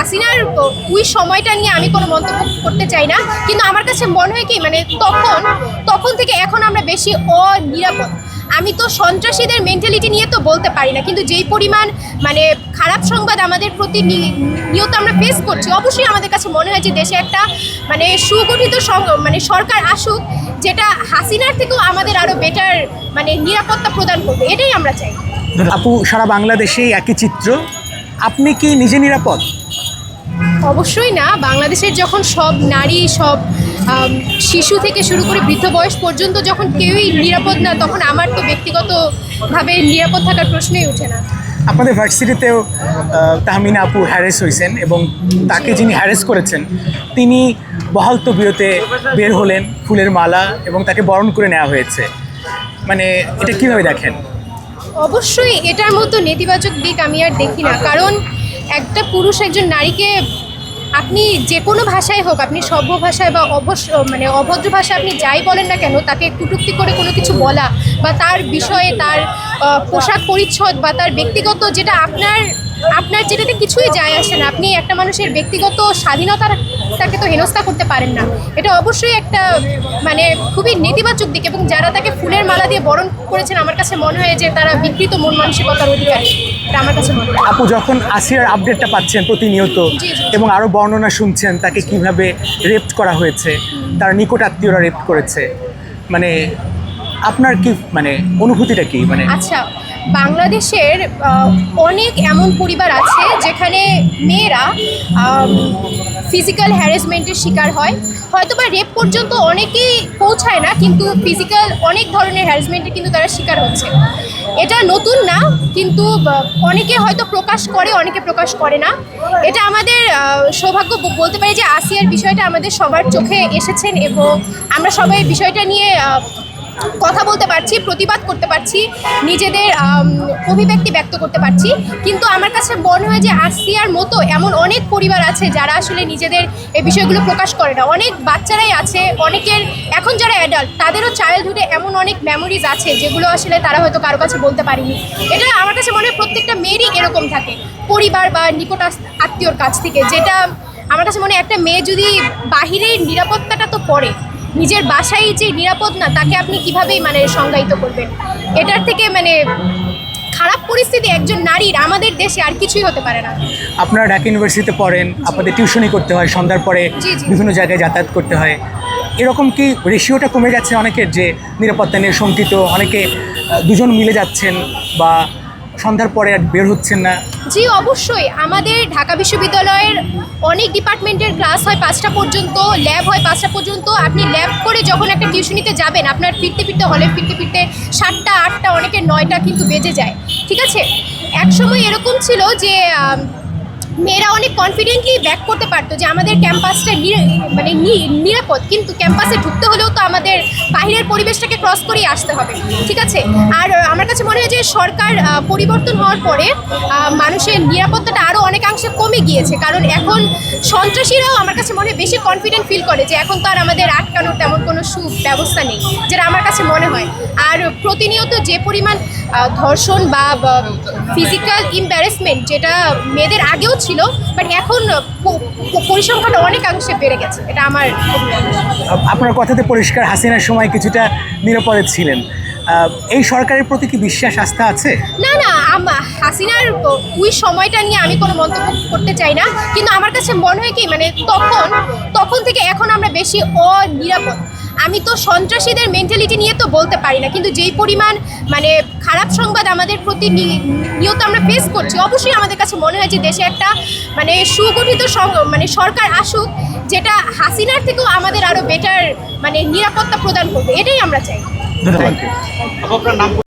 হাসিনার ওই সময়টা নিয়ে আমি কোনো মন্তব্য করতে চাই না। কিন্তু আমার কাছে মনে হয় কি মানে তখন তখন থেকে এখন আমরা বেশি অনিরাপদ। আমি তো সন্ত্রাসীদের মেন্টালিটি নিয়ে তো বলতে পারি না, কিন্তু যেই পরিমাণ মানে খারাপ সংবাদ আমাদের প্রতি নিয়ত আমরা ফেস করছি, অবশ্যই আমাদের কাছে মনে হয় যে দেশে একটা মানে সুগঠিত মানে সরকার আসুক, যেটা হাসিনার থেকেও আমাদের আরও বেটার মানে নিরাপত্তা প্রদান করবে, এটাই আমরা চাই। আপু, সারা বাংলাদেশেই একই চিত্র। আপনি কি নিজে নিরাপদ? অবশ্যই না। বাংলাদেশের যখন সব নারী সব শিশু থেকে শুরু করে বৃদ্ধ বয়স পর্যন্ত যখন কেউই নিরাপদ না তখন আমার তো ব্যক্তিগতভাবে নিরাপদ থাকার প্রশ্নই ওঠে না। আপনাদের ভার্সিটিতেও তাহমিনা আপু হ্যারেস হয়েছেন এবং তাকে যিনি হ্যারেস করেছেন তিনি বহাল তবিয়তে বের হলেন ফুলের মালা এবং তাকে বরণ করে নেওয়া হয়েছে। মানে এটা কীভাবে দেখেন? অবশ্যই এটার মতো নেতিবাচক দিক আমি আর দেখি না। কারণ একটা পুরুষ একজন নারীকে আপনি যে কোনো ভাষায় হোক, আপনি সভ্য ভাষায় বা অবশ্য মানে অভদ্র ভাষায় আপনি যাই বলেন না কেন, তাকে কুটুক্তি করে কোনো কিছু বলা বা তার বিষয়ে তার পোশাক পরিচ্ছদ বা তার ব্যক্তিগত যেটা আপনার আপনার যেটাতে কিছুই যায় আসে না আপনি একটা মানুষের ব্যক্তিগত স্বাধীনতার তাকে তো হেনস্থা করতে পারেন না। এটা অবশ্যই একটা মানে খুবই নেতিবাচক দিক এবং যারা তাকে ফুলের মালা দিয়ে বরণ করেছেন আমার কাছে মনে হয় যে তারা বিকৃত মন মানসিকতার অধিকারী। এটা আমার কাছে মনে হয়। আপু যখন আসিয়ার আপডেটটা পাচ্ছেন প্রতিনিয়ত। এবং আরও বর্ণনা শুনছেন তাকে কীভাবে রেপ করা হয়েছে তার নিকট আত্মীয়রা রেপ করেছে মানে আপনার কি মানে অনুভূতিটা কি? মানে আচ্ছা বাংলাদেশের অনেক এমন পরিবার আছে যেখানে মেয়েরা ফিজিক্যাল হ্যারাসমেন্টের শিকার হয়। হয়তো বা রেপ পর্যন্ত অনেকেই পৌঁছায় না, কিন্তু ফিজিক্যাল অনেক ধরনের হ্যারাসমেন্টের কিন্তু তারা শিকার হচ্ছে। এটা নতুন না, কিন্তু অনেকে হয়তো প্রকাশ করে, অনেকে প্রকাশ করে না। এটা আমাদের সৌভাগ্য বলতে পারি যে আসিয়ার বিষয়টা আমাদের সবার চোখে এসেছেন এবং আমরা সবাই বিষয়টা নিয়ে কথা বলতে পারছি, প্রতিবাদ করতে পারছি, নিজেদের অভিব্যক্তি ব্যক্ত করতে পারছি। কিন্তু আমার কাছে মনে হয় যে আসিয়ার মতো এমন অনেক পরিবার আছে যারা আসলে নিজেদের এই বিষয়গুলো প্রকাশ করে না। অনেক বাচ্চারাই আছে, অনেকের, এখন যারা অ্যাডাল্ট তাদেরও চাইল্ডহুডে এমন অনেক মেমোরিজ আছে যেগুলো আসলে তারা হয়তো কারও কাছে বলতে পারেনি। এটা আমার কাছে মনে হয় প্রত্যেকটা মেয়েরই এরকম থাকে, পরিবার বা নিকট আত্মীয়র কাছ থেকে, যেটা আমার কাছে মনে হয় একটা মেয়ে যদি বাহিরের নিরাপত্তাটা তো পড়ে নিজের বাসায় যে নিরাপদ না তাকে আপনি কিভাবেই মানে সংজ্ঞায়িত করবেন? এটার থেকে মানে খারাপ পরিস্থিতি একজন নারীর আমাদের দেশে আর কিছুই হতে পারে না। আপনারা ঢাকা ইউনিভার্সিটিতে পড়েন আপনাদের টিউশনি করতে হয় সন্ধ্যার পরে। বিভিন্ন জায়গায় যাতায়াত করতে হয়। এরকম কি রেশিওটা কমে গেছে অনেকের যে নিরাপত্তা নিয়ে শঙ্কিত অনেকে দুজন মিলে যাচ্ছেন বা সন্ধ্যার পরে আর বের হচ্ছেন না? জি, অবশ্যই। আমাদের ঢাকা বিশ্ববিদ্যালয়ের অনেক ডিপার্টমেন্টের ক্লাস হয় পাঁচটা পর্যন্ত, ল্যাব হয় পাঁচটা পর্যন্ত। আপনি ল্যাব করে যখন একটা টিউশনিতে যাবেন, আপনার ফিরতে ফিরতে, হলে ফিরতে ফিরতে সাতটা, আটটা অনেকের নয়টা কিন্তু বেজে যায়। ঠিক আছে? এক সময় এরকম ছিল যে মেয়েরা অনেক কনফিডেন্টলি ব্যাক করতে পারতো যে আমাদের ক্যাম্পাসটা মানে নিরাপদ। কিন্তু ক্যাম্পাসে ঢুকতে হলেও তো আমাদের বাইরের পরিবেশটাকে ক্রস করেই আসতে হবে। ঠিক আছে? আর আমার কাছে মনে হয় যে সরকার পরিবর্তন হওয়ার পরে মানুষের নিরাপত্তাটা আরও অনেকাংশে কমে গিয়েছে। কারণ এখন সন্ত্রাসীরাও আমার কাছে মনে হয় বেশি কনফিডেন্ট ফিল করে যে এখন তো আর আমাদের আটকানোর তেমন সুব্যবস্থা নেই, যেটা আমার কাছে মনে হয়। আর প্রতিনিয়ত যে পরিমাণ ধর্ষণ বা ফিজিক্যাল ইম্প্যারেসমেন্ট যেটা মেয়েদের আগেও ছিল বাট এখন অংশে অনেকাংশে বেড়ে গেছে, এটা আমার আপনার কথাতে পরিষ্কার হাসিনার সময় কিছুটা নিরাপদে ছিলেন। এই সরকারের প্রতি কি বিশ্বাস, আস্থা আছে? না না হাসিনার ওই সময়টা নিয়ে আমি কোনো মন্তব্য করতে চাই না। কিন্তু আমার কাছে মনে হয় কি মানে তখন তখন থেকে এখন আমরা বেশি অনিরাপদ। আমি তো সন্ত্রাসীদের মেন্টালিটি নিয়ে তো বলতে পারি না, কিন্তু যেই পরিমাণ মানে খারাপ সংবাদ আমাদের প্রতি নিয়ত আমরা ফেস করছি, অবশ্যই আমাদের কাছে মনে হয় যে দেশে একটা মানে সুগঠিত মানে সরকার আসুক, যেটা হাসিনার থেকেও আমাদের আরও বেটার মানে নিরাপত্তা প্রদান করবে, এটাই আমরা চাই। ধন্যবাদ।